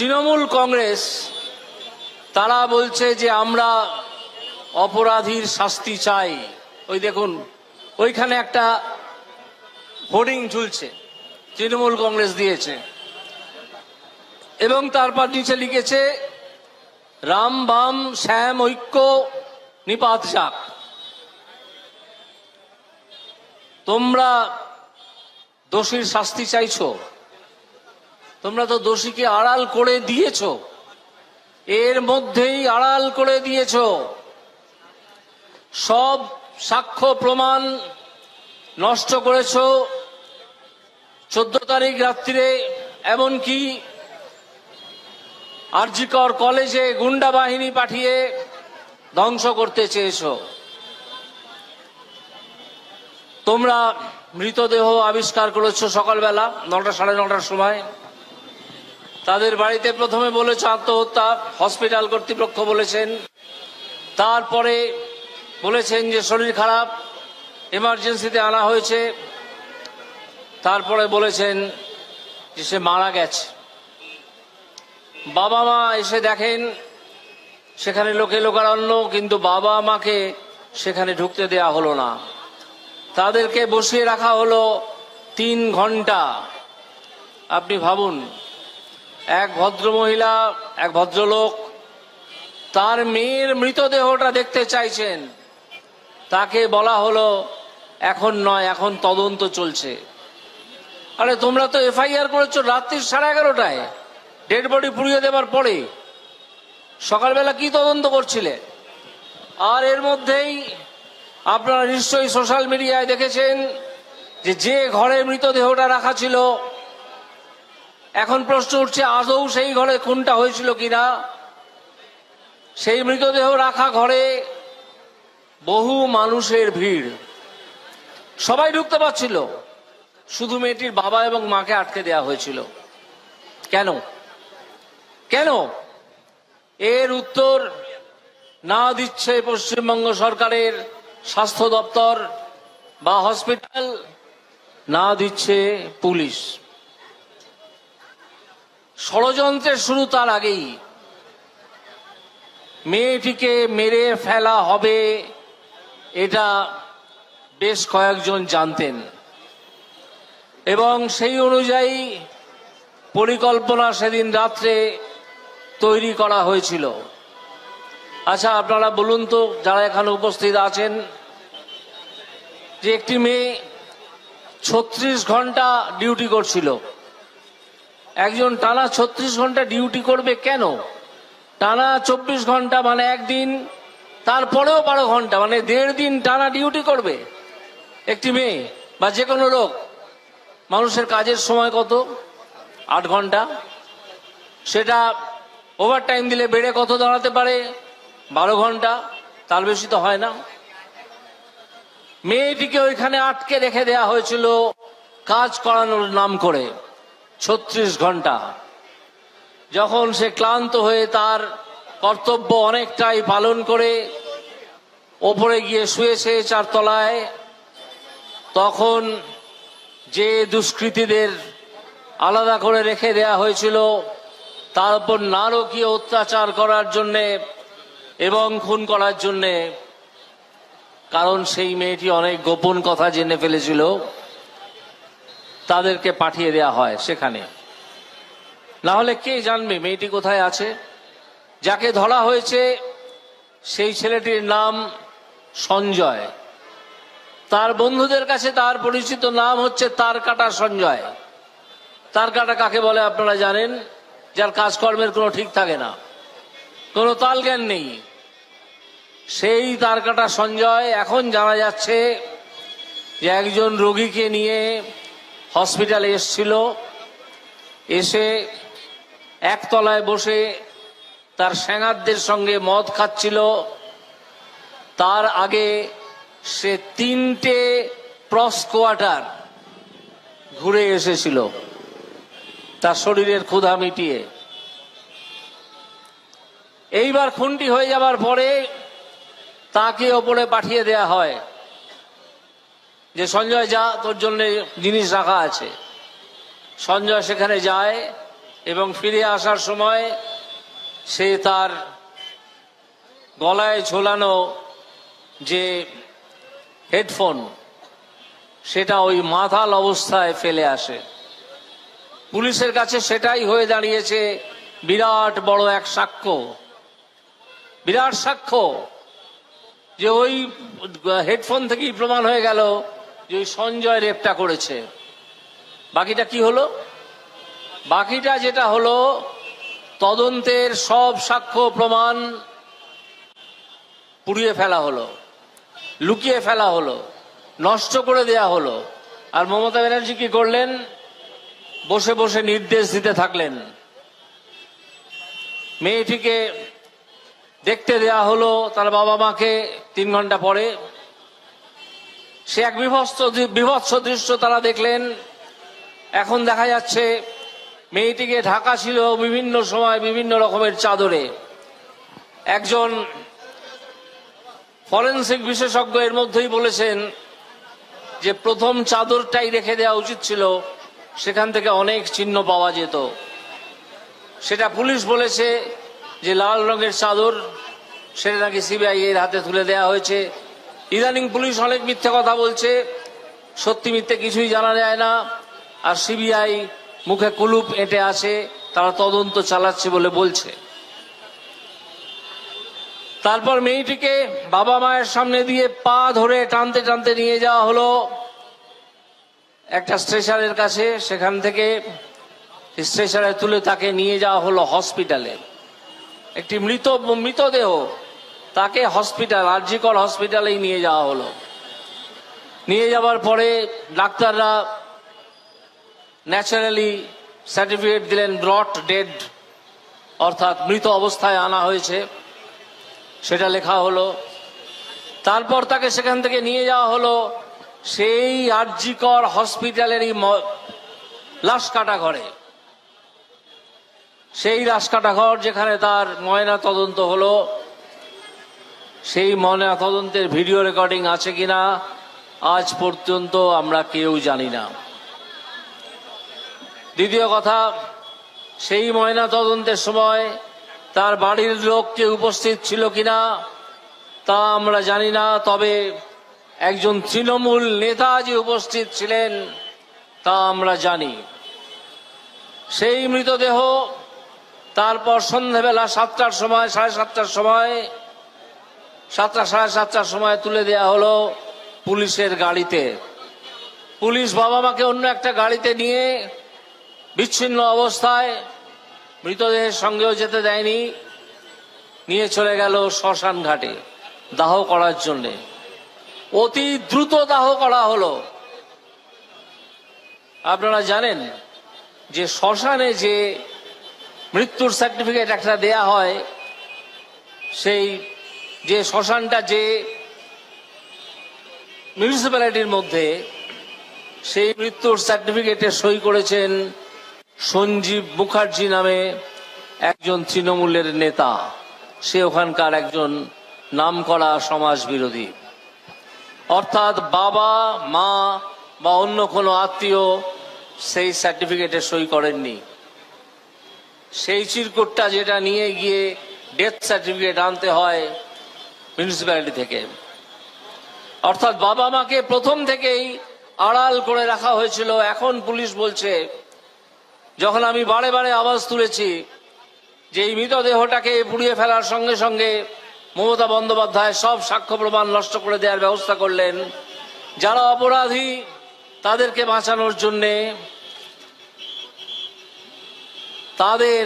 তৃণমূল কংগ্রেস, তারা বলছে যে আমরা অপরাধীর শাস্তি চাই। ওই দেখুন, ওইখানে একটা হোর্ডিং ঝুলছে, তৃণমূল কংগ্রেস দিয়েছে। এবং তারপর নিচে লিখেছে, রাম বাম শ্যাম ঐক্য, নিপাত যাক। তোমরা দোষীর শাস্তি চাইছো? তোমরা তো দোষীকে আড়াল করে দিয়েছ। এর মধ্যেই আড়াল করে দিয়েছ। সব সাক্ষ্য প্রমাণ নষ্ট করেছ। চোদ্দ তারিখ রাত্রিরে, এমনকি আরজিকর কলেজে গুন্ডা বাহিনী পাঠিয়ে ধ্বংস করতে চেয়েছো। তোমরা মৃতদেহ আবিষ্কার করেছ সকালবেলা, নটা সাড়ে নটার সময়। তাদের বাড়িতে প্রথমে বলেছে আত্মহত্যা, হসপিটাল কর্তৃপক্ষ বলেছেন। তারপরে বলেছেন যে শরীর খারাপ এমার্জেন্সিতে আনা হয়েছে। তারপরে বলেছেন যে সে মারা গেছে। বাবা মা এসে দেখেন, সেখানে লোকে লোকারণ্য, কিন্তু বাবা মাকে সেখানে ঢুকতে দেয়া হলো না। তাদেরকে বসিয়ে রাখা হলো তিন ঘণ্টা। আপনি ভাবুন এক ভদ্রমহিলা, এক ভদ্রলোক, তার মেয়ের মৃতদেহটা দেখতে চাইছেন। তাকে বলা হলো, এখন নয়, এখন তদন্ত চলছে। আরে, তোমরা তো এফআইআর করেছ রাত্রি সাড়ে এগারোটায়। ডেড বডি পুড়িয়ে দেবার পরে। সকালবেলা কি তদন্ত করছিলে? আর এর মধ্যেই আপনারা নিশ্চয়ই সোশ্যাল মিডিয়ায় দেখেছেন যে যে ঘরে মৃতদেহটা রাখা ছিল এখন প্রশ্ন উঠছে, আদৌ সেই ঘরে খুনটা হয়েছিল কিনা? সেই মৃতদেহ রাখা ঘরে বহু মানুষের ভিড়। সবাই ঢুকতে পারছিল। শুধু মেয়েটির বাবা এবং মাকে আটকে দেয়া হয়েছিল। কেন? কেন? এর উত্তর না দিচ্ছে পশ্চিমবঙ্গ সরকারের স্বাস্থ্য দপ্তর বা হসপিটাল, না দিচ্ছে পুলিশ। ষড়যন্ত্রের শুরু তার আগেই। মেয়েটিকে মেরে ফেলা হবে, এটা বেশ কয়েকজন জানতেন। এবং সেই অনুযায়ী পরিকল্পনা সেদিন রাত্রে তৈরি করা হয়েছিল। আচ্ছা আপনারা বলুন তো, যারা এখানে উপস্থিত আছেন, যে একটি মেয়ে ছত্রিশ ঘণ্টা ডিউটি করছিল। একজন টানা ছত্রিশ ঘণ্টা ডিউটি করবে কেন? টানা চব্বিশ ঘণ্টা মানে একদিন, তারপরেও বারো ঘণ্টা মানে দেড় দিন টানা ডিউটি করবে। একটি মেয়ে বা যে কোনো লোক, মানুষের কাজের সময় কত? আট ঘণ্টা। সেটা ওভার টাইম দিলে বেড়ে কত দাঁড়াতে পারে? বারো ঘণ্টা, তার বেশি তো হয় না। মেয়েটিকে ওইখানে আটকে রেখে দেয়া হয়েছিল কাজ করানোর নাম করে। ছত্রিশ ঘণ্টা। যখন সে ক্লান্ত হয়ে তার কর্তব্য অনেকটাই পালন করে, ওপরে গিয়ে শুয়েছে চারতলায়, তখন যে দুষ্কৃতীদের আলাদা করে রেখে দেয়া হয়েছিল, তার উপর নারকীয় অত্যাচার করার জন্যে এবং খুন করার জন্যে, কারণ সেই মেয়েটি অনেক গোপন কথা জেনে ফেলেছিল। তাদেরকে পাঠিয়ে দেয়া হয় সেখানে। না হলে কে জানবে মেয়েটি কোথায় আছে? যাকে ধরা হয়েছে সেই ছেলেটির নাম সঞ্জয়। তার বন্ধুদের কাছে তার পরিচিত নাম হচ্ছে তার কাটা সঞ্জয়। তার কাটা কাকে বলে আপনারা জানেন? যার কাজকর্মের কোনো ঠিক থাকে না। কোনো তালজ্ঞান নেই। সেই তার কাটা সঞ্জয় এখন জানা যাচ্ছে যে একজন রোগীকে নিয়ে হসপিটালে এসছিল। এসে একতলায় বসে তার স্যাঙারদের সঙ্গে মদ খাচ্ছিল। তার আগে সে তিনটে প্রস কোয়ার্টার ঘুরে এসেছিল। তার শরীরের ক্ষুধা মিটিয়ে। এইবার খুনটি হয়ে যাবার পরে তাকে ওপরে পাঠিয়ে দেয়া হয়। যে সঞ্জয় যা, তোর জন্য জিনিস রাখা আছে। সঞ্জয় সেখানে যায় এবং ফিরে আসার সময় সে তার গলায় ঝোলানো যে হেডফোন, সেটা ওই মাথাল অবস্থায় ফেলে আসে। পুলিশের কাছে সেটাই হয়ে দাঁড়িয়েছে বিরাট বড় এক সাক্ষ্য। বিরাট সাক্ষ্য যে ওই হেডফোন থেকেই প্রমাণ হয়ে গেল যে সঞ্জয় রেপটা করেছে। বাকিটা কি হলো? বাকিটা যেটা হলো, তদন্তের সব সাক্ষ্য প্রমাণ পুড়িয়ে ফেলা হলো, লুকিয়ে ফেলা হলো, নষ্ট করে দেয়া হলো। আর মমতা ব্যানার্জি কি করলেন? বসে বসে নির্দেশ দিতে থাকলেন। মেয়েটিকে দেখতে দেয়া হলো তার বাবা মাকে তিন ঘণ্টা পরে। সে এক বিভৎস বিভৎস দৃশ্য তারা দেখলেন। এখন দেখা যাচ্ছে, মেয়েটিকে ঢাকা ছিল বিভিন্ন সময় বিভিন্ন রকমের চাদরে। একজন ফরেন্সিক বিশেষজ্ঞ এর মধ্যেই বলেছেন যে, প্রথম চাদরটাই রেখে দেওয়া উচিত ছিল, সেখান থেকে অনেক চিহ্ন পাওয়া যেত। সেটা পুলিশ বলেছে যে, লাল রঙের চাদর সেটা নাকি সিবিআই এর হাতে তুলে দেওয়া হয়েছে। ইদানিং পুলিশ অনেক মিথ্যে কথা বলছে। সত্যি মিথ্যে কিছুই জানা যায় না। আর সিবিআই মুখে কুলুপ এঁটে আছে তারা তদন্ত চালাচ্ছে বলে বলছে। তারপর মেয়েটিকে বাবা মায়ের সামনে দিয়ে পা ধরে টানতে টানতে নিয়ে যাওয়া হলো। একটা স্টেশনের কাছে, সেখান থেকে স্টেশনে তুলে তাকে নিয়ে যাওয়া হলো হসপিটালে। একটি মৃত, মৃতদেহ তাকে হসপিটাল আরজিকর হসপিটালেই নিয়ে যাওয়া হলো। নিয়ে যাওয়ার পরে ডাক্তাররা ন্যাচারালি সার্টিফিকেট দিলেন ব্রট ডেড অর্থাৎ মৃত অবস্থায় আনা হয়েছে। সেটা লেখা হলো। তারপর তাকে সেখান থেকে নিয়ে যাওয়া হলো সেই আরজিকর হসপিটালেরই লাশ কাটা ঘরে। সেই লাশ কাটা ঘর যেখানে তার ময়না তদন্ত হলো। সেই ময়না তদন্তের ভিডিও রেকর্ডিং আছে কিনা, আজ পর্যন্ত আমরা কেউ জানি না। দ্বিতীয় কথা, সেই ময়না তদন্তের সময় তার বাড়ির লোক কে উপস্থিত ছিল কিনা, তা আমরা জানি না, তবে একজন তৃণমূল নেতা যে উপস্থিত ছিলেন, তা আমরা জানি। সেই মৃতদেহ তারপর সন্ধ্যাবেলা সাতটার সময়, সাড়ে সাতটার সময় সাতটা সাড়ে সাতটার সময় তুলে দেয়া হলো পুলিশের গাড়িতে। পুলিশ বাবা মাকে অন্য একটা গাড়িতে নিয়ে বিচ্ছিন্ন অবস্থায় মৃতদেহের সঙ্গেও যেতে দেয়নি, নিয়ে চলে গেল শ্মশান ঘাটে দাহ করার জন্যে। অতি দ্রুত দাহ করা হলো। আপনারা জানেন যে শ্মশানে যে মৃত্যুর সার্টিফিকেট একটা দেয়া হয়, সেই যে শ্মশানটা যে মিউনিসিপ্যালিটির মধ্যে সেই মৃত্যুর সার্টিফিকেটে সই করেছেন সঞ্জীব মুখার্জি নামে একজন তৃণমূলের নেতা। সে ওখানকার একজন নামকরা সমাজ বিরোধী অর্থাৎ বাবা, মা বা অন্য কোনো আত্মীয় সেই সার্টিফিকেটে সই করেননি। সেই চিরকুটটা যেটা নিয়ে গিয়ে ডেথ সার্টিফিকেট আনতে হয় মিউনিসিপ্যালিটি থেকে। অর্থাৎ বাবা মাকে প্রথম থেকেই আড়াল করে রাখা হয়েছিল। এখন পুলিশ বলছে, যখন আমি বারে বারে আওয়াজ তুলেছি যে এই মৃতদেহটাকে পুড়িয়ে ফেলার সঙ্গে সঙ্গে মমতা বন্দ্যোপাধ্যায় সব সাক্ষ্য প্রমাণ নষ্ট করে দেওয়ার ব্যবস্থা করলেন, যারা অপরাধী তাদেরকে বাঁচানোর জন্যে তাদের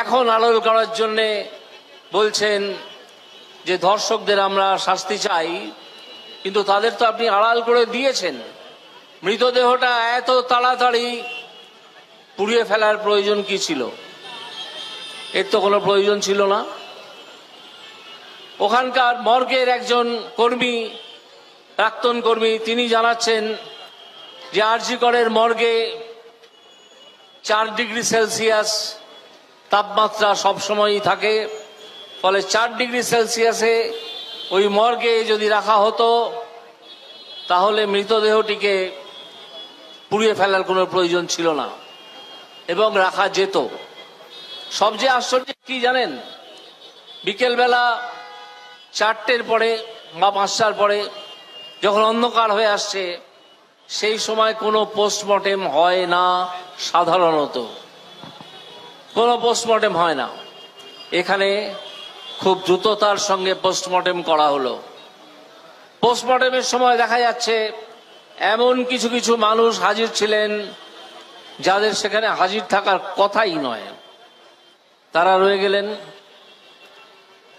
এখন আড়াল করার জন্যে বলছেন যে ধর্ষকদের আমরা শাস্তি চাই, কিন্তু তাদের তো আপনি আড়াল করে দিয়েছেন। মৃতদেহটা এত তাড়াতাড়ি পুড়িয়ে ফেলার প্রয়োজন কি ছিল? এর তো কোনো প্রয়োজন ছিল না। ওখানকার মর্গের একজন কর্মী, প্রাক্তন কর্মী, তিনি জানাচ্ছেন যে আরজি করের মর্গে চার ডিগ্রি সেলসিয়াস তাপমাত্রা সবসময়ই থাকে। ফলে চার ডিগ্রি সেলসিয়াসে ওই মর্গে যদি রাখা হতো, তাহলে মৃতদেহটিকে পুড়িয়ে ফেলার কোনো প্রয়োজন ছিল না এবং রাখা যেত। সবচেয়ে আশ্চর্য কি জানেন? বিকেলবেলা চারটের পরে বা পাঁচটার পরে যখন অন্ধকার হয়ে আসছে, সেই সময় কোনো পোস্টমর্টেম হয় না সাধারণত। কোনো পোস্টমর্টেম হয় না। এখানে খুব দ্রুততার সঙ্গে পোস্টমর্টেম করা হলো। পোস্টমর্টেমের সময় দেখা যাচ্ছে, এমন কিছু কিছু মানুষ হাজির ছিলেন যাদের সেখানে হাজির থাকার কথাই নয়। তারা রয়ে গেলেন।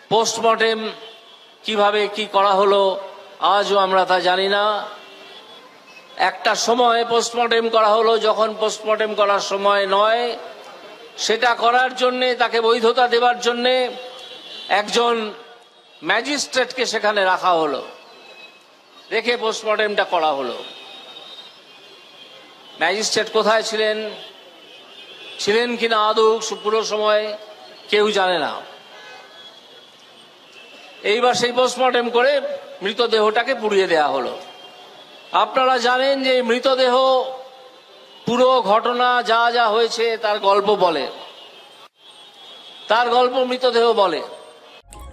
পোস্টমর্টেম কীভাবে কি করা হলো, আজও আমরা তা জানি না। একটা সময় পোস্টমর্টেম করা হলো, যখন পোস্টমর্টেম করার সময় নয়, সেটা করার জন্যে, তাকে বৈধতা দেওয়ার জন্যে একজন ম্যাজিস্ট্রেটকে সেখানে রাখা হলো। রেখে পোস্টমর্টেমটা করা হলো। ম্যাজিস্ট্রেট কোথায় ছিলেন? ছিলেন কিনা আদৌ? পুরো সময় কেউ জানে না। এইবার সেই পোস্টমর্টেম করে মৃতদেহটাকে পুড়িয়ে দেয়া হলো। আপনারা জানেন যে মৃতদেহ পুরো ঘটনা যা যা হয়েছে তার গল্প বলে। তার গল্প মৃতদেহ বলে।